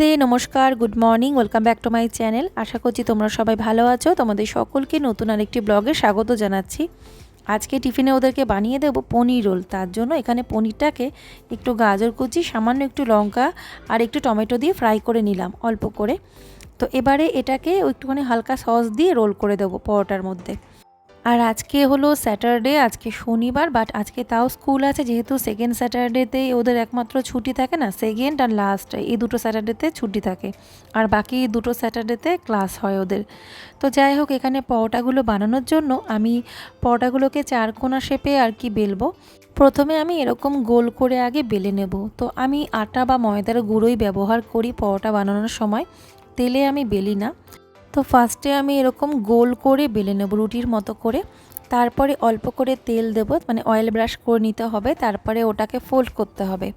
রাধে, নমস্কার good morning welcome back to my channel আশা করছি তোমরা সবাই ভালো আছো। তোমাদের সকলকে নতুন আরেকটি ব্লগে স্বাগত জানাচ্ছি। আজকে টিফিনে ওদেরকে বানিয়ে দেবো পনির রোল। তার জন্য এখানে পনিরটাকে একটু গাজর কুচি, সামান্য একটু লঙ্কা আর একটু টমেটো দিয়ে ফ্রাই করে নিলাম অল্প করে। তো এবারে এটাকে একটুখানি হালকা সস দিয়ে রোল করে দেবো পরোটার মধ্যে। আর আজকে হলো স্যাটারডে আজকে শনিবার বাট আজকে তাও স্কুল আছে, যেহেতু সেকেন্ড স্যাটারডেতে ওদের একমাত্র ছুটি থাকে না সেকেন্ড আর লাস্ট এই দুটো স্যাটারডেতে ছুটি থাকে। আর বাকি দুটো স্যাটারডেতে ক্লাস হয় ওদের। তো যাই হোক, এখানে পরোটাগুলো বানানোর জন্য আমি পরোটাগুলোকে চারকোনা শেপে আর কি বেলবো। প্রথমে আমি এরকম গোল করে আগে বেলে নেব। তো আমি আটা বা ময়দার গুঁড়োই ব্যবহার করি পরোটা বানানোর সময়। তেলে আমি বেলি না। তো ফার্স্টে আমি এরকম গোল করে বেলে নেব রুটির মতো করে। তারপরে অল্প করে তেল দেবো মানে অয়েল ব্রাশ করে নিতে হবে, তারপরে ওটাকে ফোল্ড করতে হবে।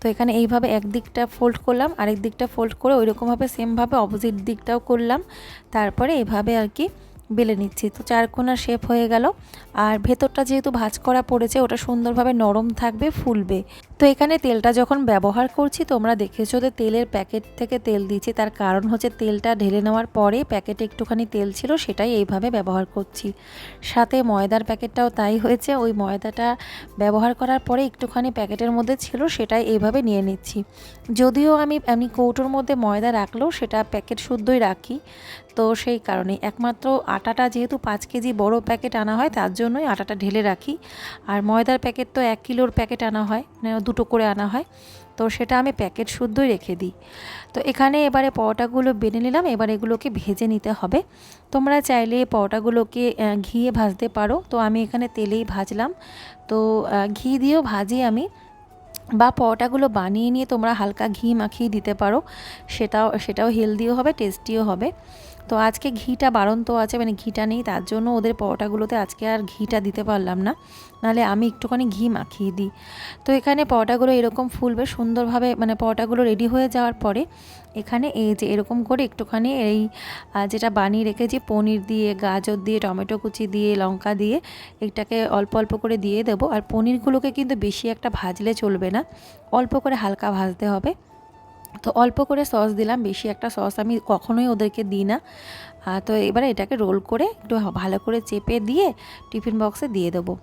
তো এখানে এইভাবে এক দিকটা ফোল্ড করলাম আরেক দিকটা ফোল্ড করে ওইরকমভাবে সেমভাবে অপোজিট দিকটাও করলাম। তারপরে এভাবে আর কি বেলে নিচ্ছি। তো চারকোনা শেপ হয়ে গেল। আর ভেতরটা যেহেতু ভাজ করা পড়েছে, ওটা সুন্দরভাবে নরম থাকবে, ফুলবে। তো এখানে তেলটা যখন ব্যবহার করছি, তোমরা দেখেছ যে তেলের প্যাকেট থেকে তেল দিচ্ছি। তার কারণ হচ্ছে তেলটা ঢেলে নেওয়ার পরে প্যাকেটে একটুখানি তেল ছিল, সেটাই এইভাবে ব্যবহার করছি। সাথে ময়দার প্যাকেটটাও তাই হয়েছে, ওই ময়দাটা ব্যবহার করার পরে একটুখানি প্যাকেটের মধ্যে ছিল, সেটাই এইভাবে নিয়ে নিচ্ছি। যদিও আমি এমনি কৌটোর মধ্যে ময়দা রাখলেও সেটা প্যাকেট শুদ্ধই রাখি। তো সেই কারণে একমাত্র আটাটা যেহেতু পাঁচ কেজি বড় প্যাকেট আনা হয়, তার জন্যই আটাটা ঢেলে রাখি। আর ময়দার প্যাকেট তো এক কিলোর প্যাকেট আনা হয় মানে দুটো করে আনা হয়। তো সেটা আমি প্যাকেট শুদ্ধই রেখে দিই। তো এখানে এবারে পরোটাগুলো বেনে নিলাম, এবার এগুলোকে ভেজে নিতে হবে। তোমরা চাইলে পরোটাগুলোকে ঘিয়ে ভাজতে পারো। তো আমি এখানে তেলেই ভাজলাম। তো ঘি দিয়েও ভাজি আমি। বা পরোটাগুলো বানিয়ে নিয়ে তোমরা হালকা ঘি মাখিয়ে দিতে পারো। সেটাও সেটাও হেলদিও হবে, টেস্টিও হবে। তো আজকে ঘিটা বাড়ন্ত আছে মানে ঘিটা নেই, তার জন্য ওদের পরোটাগুলোতে আজকে আর ঘিটা দিতে পারলাম না। নাহলে আমি একটুখানি ঘি মাখিয়ে দিই। তো এখানে পরোটাগুলো এরকম ফুলবে সুন্দরভাবে মানে পরোটাগুলো রেডি হয়ে যাওয়ার পরে এখানে এই যে এরকম করে একটুখানি এই যেটা বানিয়ে রেখেছি, পনির দিয়ে, গাজর দিয়ে, টমেটো কুচি দিয়ে, লঙ্কা দিয়ে, এটাকে অল্প অল্প করে দিয়ে দেবো। আর পনিরগুলোকে কিন্তু বেশি একটা ভাজলে চলবে না, অল্প করে হালকা ভাজতে হবে। তো অল্প করে সস দিলাম, বেশি একটা সস আমি কখনোই ওদেরকে দিই না। তো এবারে এটাকে রোল করে একটু ভালো করে চেপে দিয়ে টিফিন বক্সে দিয়ে দেবো।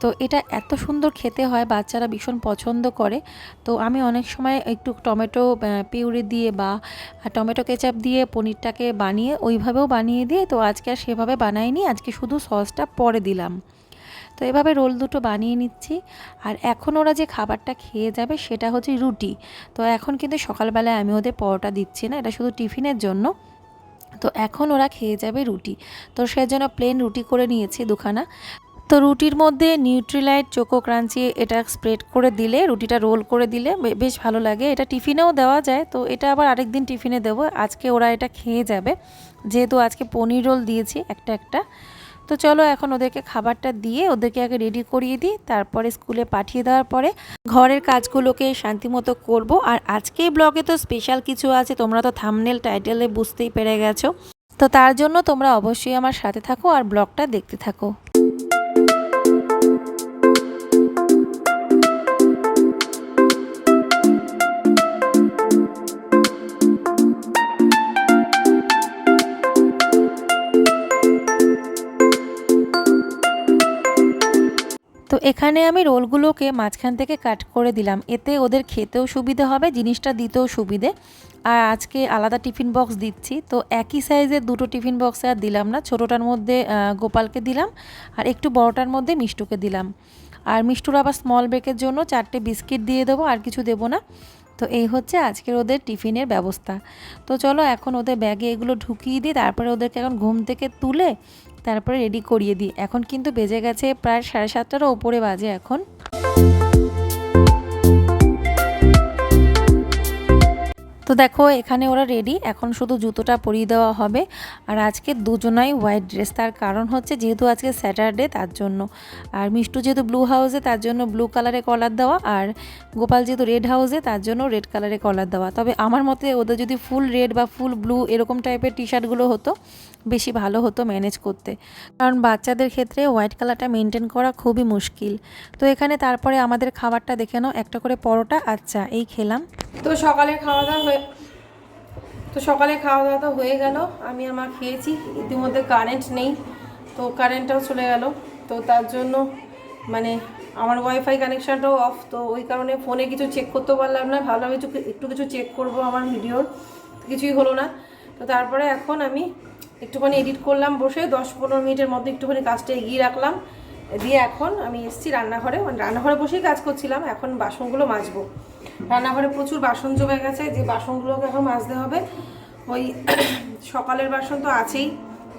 তো এটা এত সুন্দর খেতে হয়, বাচ্চারা ভীষণ পছন্দ করে। তো আমি অনেক সময় একটু টমেটো পিউরি দিয়ে বা টমেটো কেচাপ দিয়ে পনিরটাকে বানিয়ে ওইভাবেও বানিয়ে দিয়ে তো আজকে আর সেভাবে বানাইনি, আজকে শুধু সসটা পরে দিলাম। তো এভাবে রোল দুটো বানিয়ে নিচ্ছি। আর এখন ওরা যে খাবারটা খেয়ে যাবে সেটা হচ্ছে রুটি। তো এখন কিন্তু সকালবেলায় আমি ওদের পরোটা দিচ্ছি না, এটা শুধু টিফিনের জন্য। তো এখন ওরা খেয়ে যাবে রুটি। তো সেজন্য প্লেন রুটি করে নিয়েছি দুখানা। তো রুটির মধ্যে নিউট্রিলাইট চোকো ক্রাঞ্চি এটা স্প্রেড করে দিলে, রুটিটা রোল করে দিলে বেশ ভালো লাগে। এটা টিফিনেও দেওয়া যায়, তো এটা আবার আরেক দিন টিফিনে দেবো। আজকে ওরা এটা খেয়ে যাবে। যেহেতু আজকে পনির রোল দিয়েছি একটা একটা। তো চলো এখন ওদেরকে খাবারটা দিয়ে ওদেরকে আগে রেডি করিয়ে দিই, তারপরে স্কুলে পাঠিয়ে দেওয়ার পরে ঘরের কাজগুলোকে শান্তিমতো করব। আর আজকে ব্লগে তো স্পেশাল কিছু আছে, তোমরা তো থামনেল টাইটেলে বুঝতেই পেরে গেছো। তো তার জন্য তোমরা অবশ্যই আমার সাথে থাকো আর ব্লগটা দেখতে থাকো। তো এখানে আমি রোলগুলোকে মাঝখান থেকে কাট করে দিলাম। এতে ওদের খেতেও সুবিধে হবে, জিনিসটা দিতেও সুবিধে। আর আজকে আলাদা টিফিন বক্স দিচ্ছি। তো একই সাইজের দুটো টিফিন বক্সে আর দিলাম না। ছোটোটার মধ্যে গোপালকে দিলাম আর একটু বড়টার মধ্যে মিষ্টুকে দিলাম। আর মিষ্টুর আবার স্মল ব্রেকের জন্য চারটে বিস্কিট দিয়ে দেবো, আর কিছু দেবো না। তো এই হচ্ছে আজকের ওদের টিফিনের ব্যবস্থা। তো চলো এখন ওদের ব্যাগে এগুলো ঢুকিয়ে দিই, তারপরে ওদেরকে এখন ঘুম থেকে তুলে তারপরে রেডি করিয়ে দিই। এখন কিন্তু বেজে গেছে প্রায় সাড়ে সাতটারও ওপরে বাজে এখন। তো দেখো, এখানে ওরা রেডি এখন শুধু জুতোটা পরিয়ে দেওয়া হবে। আর আজকে দুজনাই হোয়াইট ড্রেস তার কারণ হচ্ছে যেহেতু আজকে স্যাটারডে তার জন্য। আর মিষ্টু যেহেতু ব্লু হাউসে তার জন্য ব্লু কালারে কলার দেওয়া। আর গোপাল যেহেতু রেড হাউসে তার জন্য রেড কালারে কলার দেওয়া। তবে আমার মতে ওদের যদি ফুল রেড বা ফুল ব্লু এরকম টাইপের টি শার্টগুলো হতো বেশি ভালো হতো ম্যানেজ করতে। কারণ বাচ্চাদের ক্ষেত্রে হোয়াইট কালারটা মেনটেন করা খুবই মুশকিল। তো এখানে তারপরে আমাদের খাবারটা দেখে নাও, একটা করে পরোটা। আচ্ছা এই খেলাম। তো সকালে খাওয়া দাওয়া হয়ে তো সকালে খাওয়া দাওয়া তো হয়ে গেল। আমি আমার খেয়েছি, ইতিমধ্যে কারেন্ট নেই, তো কারেন্টটাও চলে গেল। তো তার জন্য মানে আমার ওয়াইফাই কানেকশানটাও অফ তো ওই কারণে ফোনে কিছু চেক করতে পারলাম না। ভাবলাম একটু একটু কিছু চেক করব আমার ভিডিওর কিছুই হলো না। তো তারপরে এখন আমি একটুখানি এডিট করলাম বসে, দশ পনেরো মিনিটের মধ্যে একটুখানি কাজটা এগিয়ে রাখলাম। দিয়ে এখন আমি এসেছি রান্নাঘরে। মানে রান্নাঘরে বসেই কাজ করছিলাম, এখন বাসনগুলো মাজবো। রান্নাঘরে প্রচুর বাসন জমে গেছে, যে বাসনগুলোকে এখন মাজতে হবে। ওই সকালের বাসন তো আছেই।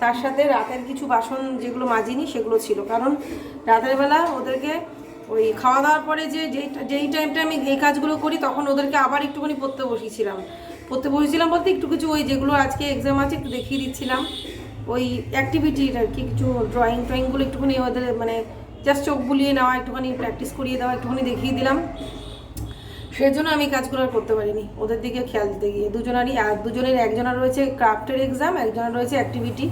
তার সাথে রাতের কিছু বাসন যেগুলো মাজিনি সেগুলো ছিল। কারণ রাতের বেলা ওদেরকে ওই খাওয়া দাওয়ার পরে যে, যেই টাইমটা আমি এই কাজগুলো করি, তখন ওদেরকে আবার একটুখানি পড়তে বসিয়েছিলাম পড়তে বসেছিলাম বলতে একটু কিছু ওই যেগুলো আজকে এক্সাম আছে একটু দেখিয়ে দিচ্ছিলাম। ওই অ্যাক্টিভিটির আর কি, কিছু ড্রয়িং ট্রয়িংগুলো একটুখানি ওদের মানে জাস্ট চোখ বুলিয়ে নেওয়া, একটুখানি প্র্যাকটিস করিয়ে দেওয়া, একটুখানি দেখিয়ে দিলাম। সেজন্য আমি কাজগুলো আর করতে পারিনি। ওদের দিকে খেয়াল দিতে গিয়ে। দুজনারই আর দুজনের, একজনের রয়েছে ক্রাফটের এক্সাম একজনের রয়েছে অ্যাক্টিভিটি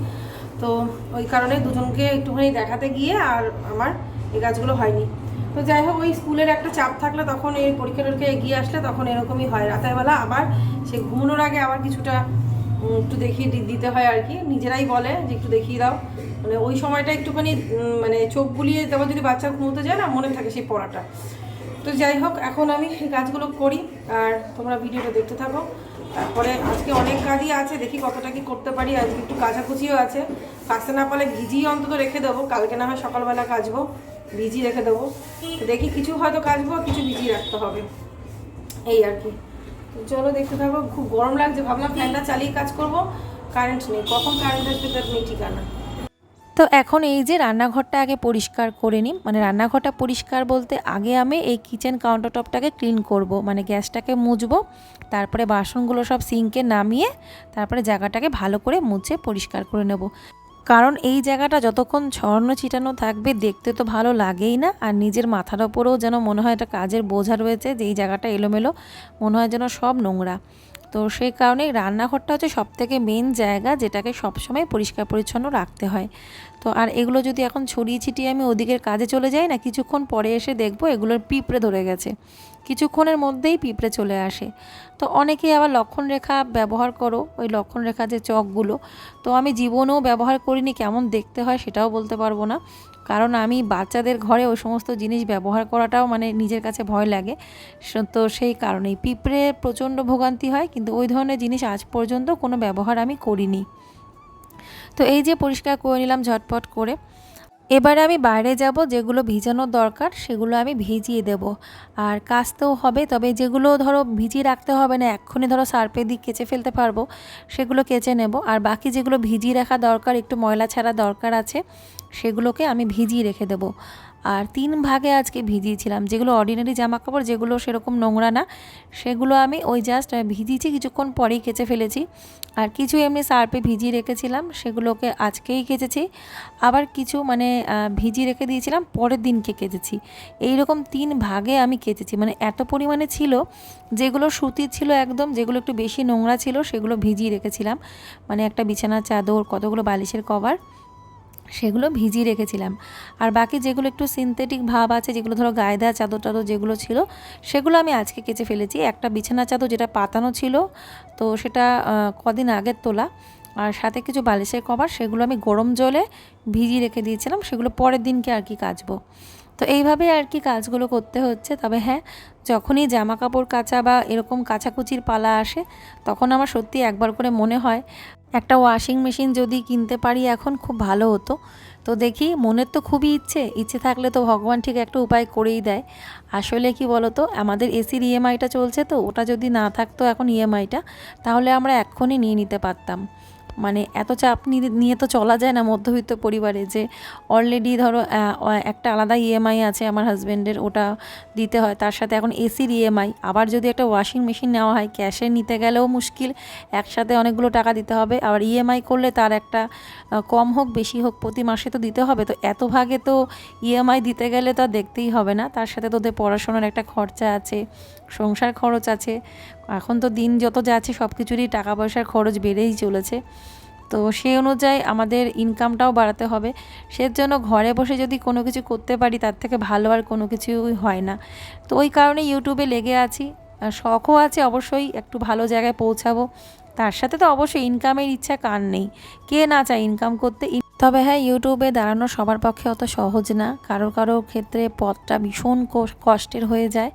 তো ওই কারণে দুজনকে একটুখানি দেখাতে গিয়ে আর আমার এই কাজগুলো হয়নি। তো যাই হোক, ওই স্কুলের একটা চাপ থাকলে তখন এই পরীক্ষা টরীক্ষা এগিয়ে আসলে তখন এরকমই হয়। রাতের বেলা আবার সে ঘুমানোর আগে আবার কিছুটা একটু দেখিয়ে দিতে হয় আর কি। নিজেরাই বলে যে একটু দেখিয়ে দাও। মানে ওই সময়টা একটুখানি মানে চোখ বুলিয়ে তারপর যদি বাচ্চা ঘুমোতে যায় না, মনে থাকে সেই পড়াটা। তো যাই হোক, এখন আমি কাজগুলো করি আর তোমরা ভিডিওটা দেখতে থাকো। তারপরে আজকে অনেক কাজই আছে, দেখি কতটা কি করতে পারি। আজকে একটু কাচাকুচিও আছে। কাচতে না পারলে ভিজিয়ে অন্তত রেখে দেবো। কালকে না হয় সকালবেলা কাচবো, ভিজিয়ে রেখে দেবো। দেখি কিছু হয়তো কাচবো, কিছু ভিজিয়ে রাখতে হবে। এই আর কি। চলো দেখতে থাকো, খুব গরম লাগছে। ভাবলাম ফ্যানটা চালিয়ে কাজ করব। কারেন্ট নেই। কখন কারেন্ট আসবে তার নেই ঠিকানা। তো এখন এই যে রান্নাঘরটা আগে পরিষ্কার করে নিই মানে রান্নাঘরটা পরিষ্কার বলতে আগে আমি এই কিচেন কাউন্টার টপটাকে ক্লিন করব মানে গ্যাসটাকে মুছবো, তারপরে বাসনগুলো সব সিঙ্কে নামিয়ে, তারপরে জায়গাটাকে ভালো করে মুছে পরিষ্কার করে নেব। কারণ এই জায়গাটা যতক্ষণ ছড়ানো ছিটানো থাকবে দেখতে তো ভালো লাগেই না, আর নিজের মাথার ওপরেও যেন মনে হয় একটা কাজের বোঝা রয়েছে যে এই জায়গাটা এলোমেলো, মনে হয় যেন সব নোংরা। তো সেই কারণে রান্নাঘরটা হচ্ছে সব থেকে মেন জায়গা যেটাকে সবসময় পরিষ্কার পরিচ্ছন্ন রাখতে হয়। তো আর এগুলো যদি এখন ছড়িয়ে ছিটিয়ে আমি ওদিকের কাজে চলে যাই না, কিছুক্ষণ পরে এসে দেখব এগুলোর পিঁপড়ে ধরে গেছে। কিছুক্ষণের মধ্যেই পিঁপড়ে চলে আসে। তো অনেকেই আবার লক্ষণ রেখা ব্যবহার করো, ওই লক্ষণ রেখা যে চকগুলো। তো আমি জীবনেও ব্যবহার করিনি, কেমন দেখতে হয় সেটাও বলতে পারব না। কারণ আমি বাচ্চাদের ঘরে ওই সমস্ত জিনিস ব্যবহার করাটাও মানে নিজের কাছে ভয় লাগে। তো সেই কারণেই পিঁপড়ে প্রচণ্ড ভোগান্তি হয়, কিন্তু ওই ধরনের জিনিস আজ পর্যন্ত কোনো ব্যবহার আমি করিনি। তো এই যে পরিষ্কার করে নিলাম ঝটপট করে এবারে আমি বাইরে যাব, যেগুলো ভিজানোর দরকার সেগুলো আমি ভিজিয়ে দেব। আর কাচতেও হবে, তবে যেগুলো ধরো ভিজিয়ে রাখতে হবে না, এক্ষুনি ধরো সার্পে দিয়ে কেচে ফেলতে পারব, সেগুলো কেচে নেব। আর বাকি যেগুলো ভিজিয়ে রাখা দরকার, একটু ময়লা ছাড়া দরকার আছে, সেগুলোকে আমি ভিজিয়ে রেখে দেবো। আর তিন ভাগে আজকে ভিজিয়েছিলাম। যেগুলো অর্ডিনারি জামা কাপড় যেগুলো সেরকম নোংরা না, সেগুলো আমি ওই জাস্ট ভিজিয়েছি, কিছুক্ষণ পরেই কেচে ফেলেছি। আর কিছু এমনি সার্পে ভিজিয়ে রেখেছিলাম, সেগুলোকে আজকেই কেচেছি। আবার কিছু মানে ভিজিয়ে রেখে দিয়েছিলাম, পরের দিনকে কেচেছি। এই রকম তিন ভাগে আমি কেচেছি। মানে এত পরিমাণে ছিল, যেগুলো সুতির ছিল একদম, যেগুলো একটু বেশি নোংরা ছিল, সেগুলো ভিজিয়ে রেখেছিলাম। মানে একটা বিছানার চাদর, কতগুলো বালিশের কভার। সেগুলো ভিজিয়ে রেখেছিলাম। আর বাকি যেগুলো একটু সিনথেটিক ভাব আছে, যেগুলো ধরো গায়ে দেওয়া চাদর টাদর যেগুলো ছিল, সেগুলো আমি আজকে কেচে ফেলেছি। একটা বিছানা চাদর যেটা পাতানো ছিল, তো সেটা কদিন আগের তোলা। আর সাথে কিছু বালিশের কভার, সেগুলো আমি গরম জলে ভিজিয়ে রেখে দিয়েছিলাম, সেগুলো পরের দিনকে আর কি কাচবো। তো এইভাবে আর কি কাজগুলো করতে হচ্ছে। তবে হ্যাঁ যখনই জামা কাপড় কাচা বা এরকম কাচাকুচির পালা আসে, তখন আমার সত্যি একবার করে মনে হয়, একটা ওয়াশিং মেশিন যদি কিনতে পারি এখন খুব ভালো হতো। তো দেখি, মনের তো খুবই ইচ্ছে ইচ্ছে থাকলে তো ভগবান ঠিক একটা উপায় করেই দেয়। আসলে কি বলো তো আমাদের এসির ইএমআইটা চলছে তো, ওটা যদি না থাকতো এখন ইএমআইটা তাহলে আমরা এক্ষুনি নিয়ে নিতে পারতাম। মানে এত চাপ নিয়ে- তো চলা যায় না মধ্যবিত্ত পরিবারে যে অলরেডি ধরো একটা আলাদা ইএমআই আছে আমার হাজব্যান্ডের ওটা দিতে হয়। তার সাথে এখন এসির ইএমআই আবার যদি একটা ওয়াশিং মেশিন নেওয়া হয় ক্যাশে নিতে গেলেও মুশকিল। একসাথে অনেকগুলো টাকা দিতে হবে। আবার ইএমআই করলে তার একটা কম হোক, বেশি হোক, প্রতি মাসে তো দিতে হবে। তো এত ভাগে তো ইএমআই দিতে গেলে তো দেখতেই হবে না। তার সাথে তোদের পড়াশোনার একটা খরচা আছে। সংসার খরচ আছে। এখন তো দিন যত যাচ্ছে সব কিছুরই টাকা পয়সার খরচ বেড়েই চলেছে। তো সেই অনুযায়ী আমাদের ইনকামটাও বাড়াতে হবে। সেজন্য ঘরে বসে যদি কোনো কিছু করতে পারি, তার থেকে ভালো আর কোনো কিছুই হয় না। তো ওই কারণে ইউটিউবে লেগে আছি। আর শখও আছে অবশ্যই, একটু ভালো জায়গায় পৌঁছাবো। তার সাথে তো অবশ্যই ইনকামের ইচ্ছা কার নেই? কে না চায় ইনকাম করতে? তবে হ্যাঁ ইউটিউবে দাঁড়ানো সবার পক্ষে অত সহজ না। কারও কারও ক্ষেত্রে পথটা ভীষণ কষ- কষ্টের হয়ে যায়।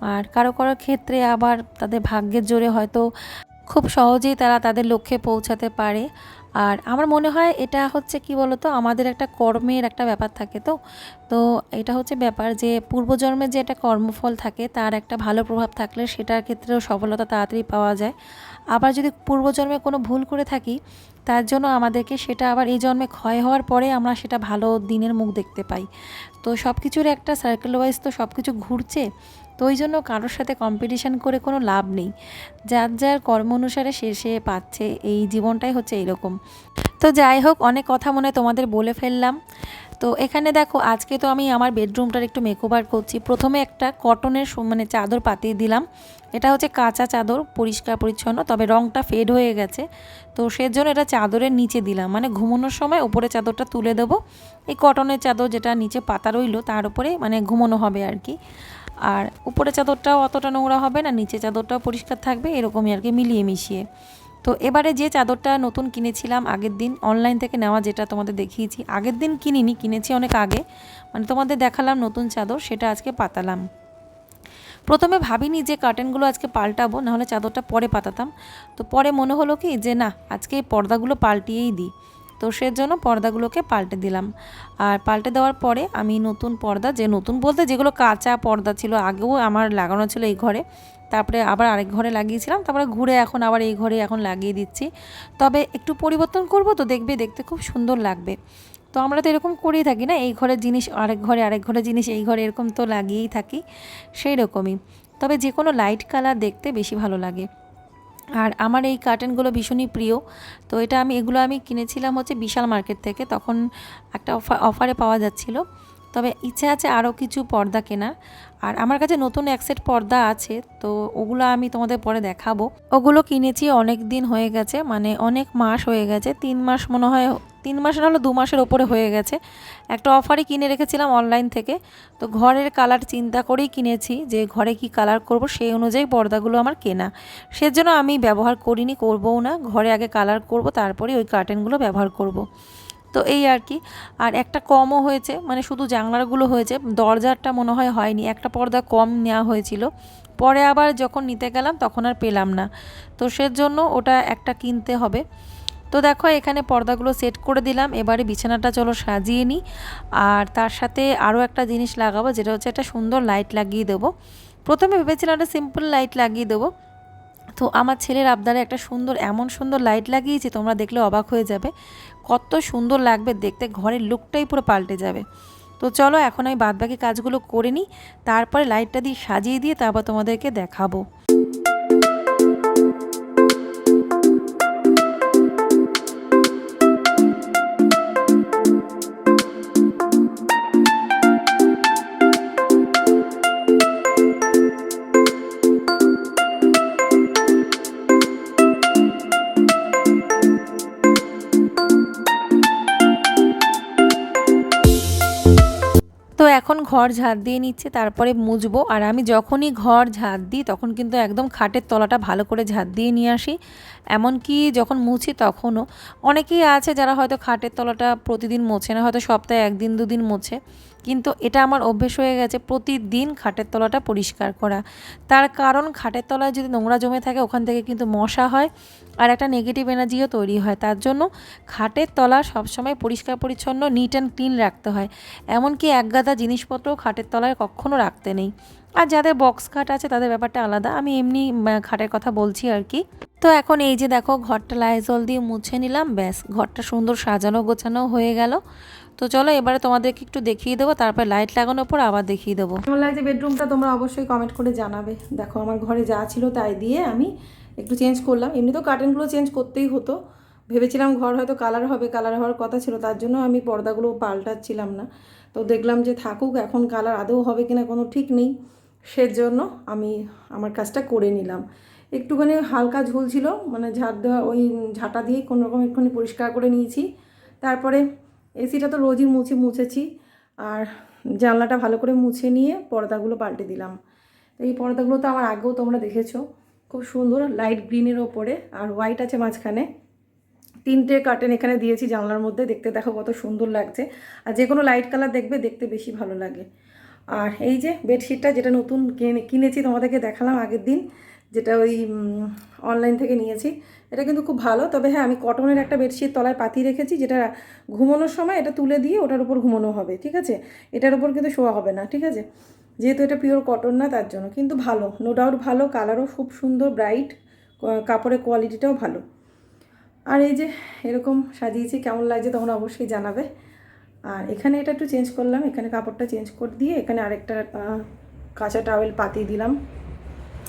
আর কারও কারও ক্ষেত্রে আবার তাদের ভাগ্যের জোরে হয়তো খুব সহজেই তারা তাদের লক্ষ্যে পৌঁছাতে পারে। আর আমার মনে হয় এটা হচ্ছে কি বলতো, আমাদের একটা কর্মের একটা ব্যাপার থাকে তো। তো এটা হচ্ছে ব্যাপার যে পূর্বজন্মে যে একটা কর্মফল থাকে, তার একটা ভালো প্রভাব থাকলে সেটার ক্ষেত্রেও সফলতা তাড়াতাড়ি পাওয়া যায়। আবার যদি পূর্বজন্মে কোনো ভুল করে থাকি, তার জন্য আমাদেরকে সেটা আবার এই জন্মে ক্ষয় হওয়ার পরে আমরা সেটা ভালো দিনের মুখ দেখতে পাই। তো সব কিছুর একটা সার্কেল ওয়াইজ তো সব কিছু ঘুরছে, তো ওই জন্য কারোর সাথে কম্পিটিশান করে কোনো লাভ নেই। যার যার কর্ম অনুসারে সে সে পাচ্ছে, এই জীবনটাই হচ্ছে এরকম। তো যাই হোক, অনেক কথা মনে তোমাদের বলে ফেললাম। তো এখানে দেখো, আজকে তো আমি আমার বেডরুমটার একটু মেকওভার করছি। প্রথমে একটা কটনের মানে চাদর পাতিয়ে দিলাম। এটা হচ্ছে কাঁচা চাদর, পরিষ্কার, পরিচ্ছন্ন, তবে রঙটা ফেড হয়ে গেছে। তো সেজন্য এটা চাদরের নিচে দিলাম। মানে ঘুমানোর সময় উপরে চাদরটা তুলে দেবো। এই কটনের চাদর যেটা নিচে পাতা রইল, তার উপরে মানে ঘুমানো হবে আর কি। আর উপরে চাদরটাও অতটা নোংরা হবে না নিচে চাদরটাও পরিষ্কার থাকবে, এরকমই আর কি, মিলিয়ে মিশিয়ে। তো এবারে যে চাদরটা নতুন কিনেছিলাম আগের দিন অনলাইন থেকে নেওয়া যেটা তোমাদের দেখিয়েছি, আগের দিন কিনিনি, কিনেছি অনেক আগে মানে তোমাদের দেখালাম নতুন চাদর, সেটা আজকে পাতালাম। প্রথমে ভাবিনি যে কার্টেনগুলো আজকে পাল্টাবো, নাহলে চাদরটা পরে পাতাতাম। তো পরে মনে হলো কি যে না, আজকে এই পর্দাগুলো পাল্টিয়েই দিই। তো সেজন্য পর্দাগুলোকে পাল্টে দিলাম। আর পাল্টে দেওয়ার পরে আমি নতুন পর্দা, যে নতুন বলতে যেগুলো কাঁচা পর্দা ছিল, আগেও আমার লাগানো ছিল এই ঘরে তারপরে আবার আরেক ঘরে লাগিয়েছিলাম, তারপরে ঘুরে এখন আবার এই ঘরে এখন লাগিয়ে দিচ্ছি। তবে একটু পরিবর্তন করব তো দেখবে দেখতে খুব সুন্দর লাগবে। তো আমরা তো এরকম করেই থাকি না, এই ঘরের জিনিস আরেক ঘরে, আরেক ঘরের জিনিস এই ঘরে এরকম তো লাগিয়েই থাকি সেই রকমই তবে যে কোনো লাইট কালার দেখতে বেশি ভালো লাগে। আর আমার এই কার্টেনগুলো ভীষণই প্রিয়, তো এটা আমি, এগুলো আমি কিনেছিলাম হচ্ছে বিশাল মার্কেট থেকে, তখন একটা অফার অফারে পাওয়া যাচ্ছিল। তবে ইচ্ছে আছে আরও কিছু পর্দা কেনার। আর আমার কাছে নতুন এক সেট পর্দা আছে, তো ওগুলো আমি তোমাদের পরে দেখাবো। ওগুলো কিনেছি অনেক দিন হয়ে গেছে মানে অনেক মাস হয়ে গেছে, তিন মাস মনে হয়, তিন মাস না হলে দু মাসের ওপরে হয়ে গেছে। একটা অফারই কিনে রেখেছিলাম অনলাইন থেকে, তো ঘরের কালার চিন্তা করেই কিনেছি যে ঘরে কি কালার করব, সেই অনুযায়ী পর্দাগুলো আমার কেনা। সেজন্য আমি ব্যবহার করিনি, করবও না, ঘরে আগে কালার করব তারপরে ওই কার্টেনগুলো ব্যবহার করব। তো এই আর কি। আর একটা কমও হয়েছে মানে শুধু জানলাগুলো হয়েছে দরজারটা মনে হয় হয়নি, একটা পর্দা কম নেওয়া হয়েছিল। পরে আবার যখন নিতে গেলাম তখন আর পেলাম না। তো সেজন্য ওটা একটা কিনতে হবে। তো দেখো এখানে পর্দাগুলো সেট করে দিলাম, এবারে বিছানাটা চলো সাজিয়ে নিই। আর তার সাথে আরও একটা জিনিস লাগাবো, যেটা হচ্ছে একটা সুন্দর লাইট লাগিয়ে দেবো। প্রথমে ভেবেছিলাম একটা সিম্পল লাইট লাগিয়ে দেবো। তো আমার ছেলের আবদারে একটা সুন্দর, এমন সুন্দর লাইট লাগিয়েছি, তোমরা দেখলে অবাক হয়ে যাবে। কত সুন্দর লাগবে দেখতে, ঘরের লুকটাই পুরো পাল্টে যাবে। তো চলো এখন আমি বাদবাকি কাজগুলো করে নিই, তারপরে লাইটটা দিয়ে সাজিয়ে দিয়ে তারপর তোমাদেরকে দেখাবো। এখন ঘর ঝাড় দিয়ে নিচ্ছে, তারপরে মুজবো আর আমি যখনই ঘর ঝাড় দিই, তখন কিন্তু একদম খাটের তলাটা ভালো করে ঝাড় দিয়ে নিয়ে আসি। এমনকি যখন মুছি তখনও অনেকেই আছে যারা হয়তো খাটের তলাটা প্রতিদিন মোছে না, হয়তো সপ্তাহে একদিন, দুদিন মোছে। কিন্তু এটা আমার অভ্যেস হয়ে গেছে প্রতিদিন খাটের তলাটা পরিষ্কার করা। তার কারণ খাটের তলায় যদি নোংরা জমে থাকে, ওখান থেকে কিন্তু মশা হয় আর একটা নেগেটিভ এনার্জিও তৈরি হয়। তার জন্য খাটের তলা সবসময় পরিষ্কার, পরিচ্ছন্ন নিট অ্যান্ড ক্লিন রাখতে হয়। এমনকি একগাদা জিনিসপত্রও জিনিসপত্র খাটের তলায় কখনও রাখতে নেই। আর যাদের বক্স খাট আছে, তাদের ব্যাপারটা আলাদা। আমি এমনি খাটের কথা বলছি আর কি। তো এখন এই যে দেখো, ঘরটা লাইজল দিয়ে মুছে নিলাম, ব্যাস। ঘরটা সুন্দর সাজানো গোছানো হয়ে গেল। তো চলো, এবারে তোমাদেরকে একটু দেখিয়ে দেবো, তারপর লাইট লাগানোর পর আবার দেখিয়ে দেবো। কেমন লাগছে বেডরুমটা তোমরা অবশ্যই কমেন্ট করে জানাবে। দেখো, আমার ঘরে যা ছিল তাই দিয়ে আমি একটু চেঞ্জ করলাম। এমনি তো কার্টেনগুলো চেঞ্জ করতেই হতো। ভেবেছিলাম ঘর হয়তো কালার হবে কালার হওয়ার কথা ছিল। তার জন্য আমি পর্দাগুলো পাল্টাচ্ছিলাম না। তো দেখলাম যে থাকুক, এখন কালার আদৌ হবে কিনা কোনো ঠিক নেই। সেজন্য আমি আমার কাজটা করে নিলাম। একটুখানি হালকা ঝুল ছিল মানে ঝাড় দেওয়া, ওই ঝাঁটা দিয়ে কোনো রকম একটুখানি পরিষ্কার করে নিয়েছি। তারপরে এসিটা তো রোজই মুছে, মুছেছি। আর জানলাটা ভালো করে মুছে নিয়ে পর্দাগুলো পাল্টে দিলাম। এই পর্দাগুলো তো আমার আগেও তোমরা দেখেছ। খুব সুন্দর, লাইট গ্রিনের ওপরে আর হোয়াইট আছে মাঝখানে। তিনটে কার্টেন এখানে দিয়েছি জানলার মধ্যে, দেখতে দেখো কত সুন্দর লাগছে। আর যে কোনো লাইট কালার দেখবে, দেখতে বেশি ভালো লাগে। আর এই যে বেডশিটটা যেটা নতুন কিনেছি তোমাদেরকে দেখালাম আগের দিন, যেটা ওই অনলাইন থেকে নিয়েছি, এটা কিন্তু খুব ভালো। তবে হ্যাঁ আমি কটনের একটা বেডশিট তলায় পাতি রেখেছি, যেটা ঘুমানোর সময় এটা তুলে দিয়ে ওটার উপর ঘুমানো হবে, ঠিক আছে? এটার উপর কিন্তু শোয়া হবে না, ঠিক আছে? যেহেতু এটা পিওর কটন না, তার জন্য। কিন্তু ভালো নো ডাউট ভালো কালারও খুব সুন্দর ব্রাইট কাপড়ের কোয়ালিটিটাও ভালো। আর এই যে এরকম সাজিয়েছি, কেমন লাগছে তখন অবশ্যই জানাবে। আর এখানে এটা একটু চেঞ্জ করলাম, এখানে কাপড়টা চেঞ্জ করে, দিয়ে এখানে আরেকটা কাঁচা টাওয়েল পাতিয়ে দিলাম।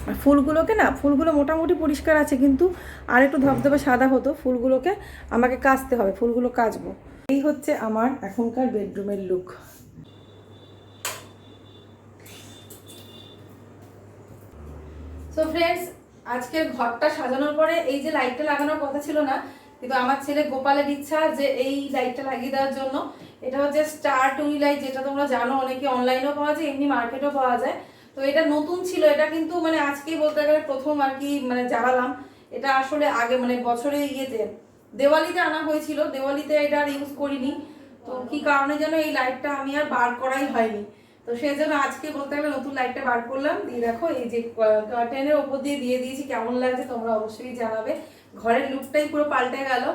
আর ফুলগুলোকে না, ফুলগুলো মোটামুটি পরিষ্কার আছে, কিন্তু আর একটু ধবধবে সাদা হতো, ফুলগুলোকে আমাকে কাচতে হবে, ফুলগুলো কাচবো। এই হচ্ছে আমার এখনকার বেডরুমের লুক তো ফ্রেন্ডস আজকের ঘরটা সাজানোর পরে এই যে লাইটটা লাগানোর কথা ছিল না কিন্তু আমার ছেলে গোপালের ইচ্ছা যে এই লাইটটা লাগিয়ে দেওয়ার জন্য। এটা হচ্ছে স্টার টুনি লাইট যেটা তোমরা জানো, অনেকে অনলাইনেও পাওয়া যায়, এমনি মার্কেটেও পাওয়া যায়। তো এটা নতুন ছিল, এটা কিন্তু মানে আজকেই বলতে গেলে প্রথম আর কি মানে জ্বালালাম এটা আসলে আগে মানে বছরে ইয়েতে, দেওয়ালিতে আনা হয়েছিল, দেওয়ালিতে এটা আর ইউজ করিনি। তো কি কারণে যেন এই লাইটটা আমি আর বার করাই হয়নি। তো সেই জন্য আজকে বলতে গেলে নতুন লাইটটা বার করলাম। দিয়ে দেখো, এই যে কার্টেনের ওপর দিয়ে দিয়ে দিয়েছি, কেমন লাগছে তোমরা অবশ্যই জানাবে। ঘরের লুকটাই পুরো পাল্টে গেল।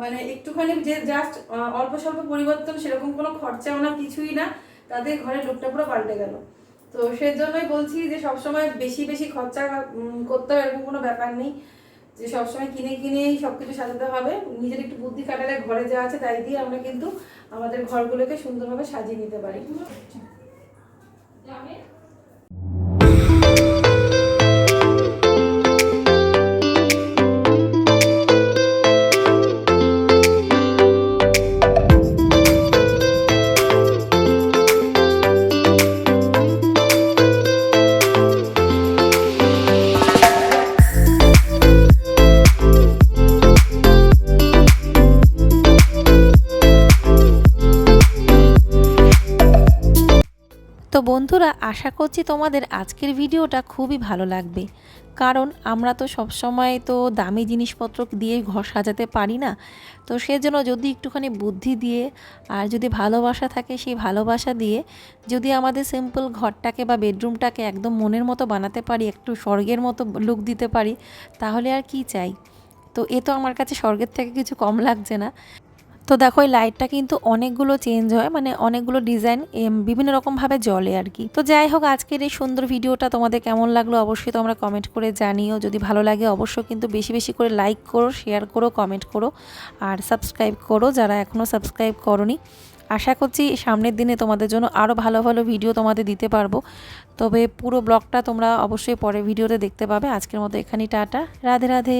মানে একটুখানি যে জাস্ট অল্প স্বল্প পরিবর্তন, সেরকম কোনো খরচাও না, কিছুই না, তাতে ঘরের লুকটা পুরো পাল্টে গেল। তো সেই জন্যই বলছি যে সবসময় বেশি বেশি খরচা করতে হবে, এরকম কোনো ব্যাপার নেই। যে সবসময় কিনে, কিনেই সব কিছু সাজাতে হবে। নিজের একটু বুদ্ধি কাটালে ঘরে যা আছে তাই দিয়ে আমরা কিন্তু আমাদের ঘরগুলোকে সুন্দরভাবে সাজিয়ে নিতে পারি। আশা করছি তোমাদের আজকের ভিডিওটা খুবই ভালো লাগবে। কারণ আমরা তো সবসময় তো দামি জিনিসপত্র দিয়ে ঘর সাজাতে পারি না। তো সেজন্য যদি একটুখানি বুদ্ধি দিয়ে আর যদি ভালোবাসা থাকে সেই ভালোবাসা দিয়ে যদি আমাদের সিম্পল ঘরটাকে বা বেডরুমটাকে একদম মনের মতো বানাতে পারি, একটু স্বর্গের মতো লুক দিতে পারি, তাহলে আর কি চাই? তো এ তো আমার কাছে স্বর্গের থেকে কিছু কম লাগছে না। তো দেখো, এই লাইটটা কিন্তু অনেকগুলো চেঞ্জ হয় মানে অনেকগুলো ডিজাইন বিভিন্ন রকমভাবে জ্বলে আর কি। তো যাই হোক, আজকের এই সুন্দর ভিডিওটা তোমাদের কেমন লাগল অবশ্যই তোমরা কমেন্ট করে জানিও। যদি ভালো লাগে অবশ্যই কিন্তু বেশি বেশি করে লাইক করো শেয়ার করো কমেন্ট করো, আর সাবস্ক্রাইব করো যারা এখনও সাবস্ক্রাইব করনি। আশা করছি সামনের দিনে তোমাদের জন্য আরও ভালো ভালো ভিডিও তোমাদের দিতে পারব। তবে পুরো ব্লগটা তোমরা অবশ্যই পরে ভিডিওতে দেখতে পাবে। আজকের মতো এখানেই, টাটা। রাধে রাধে।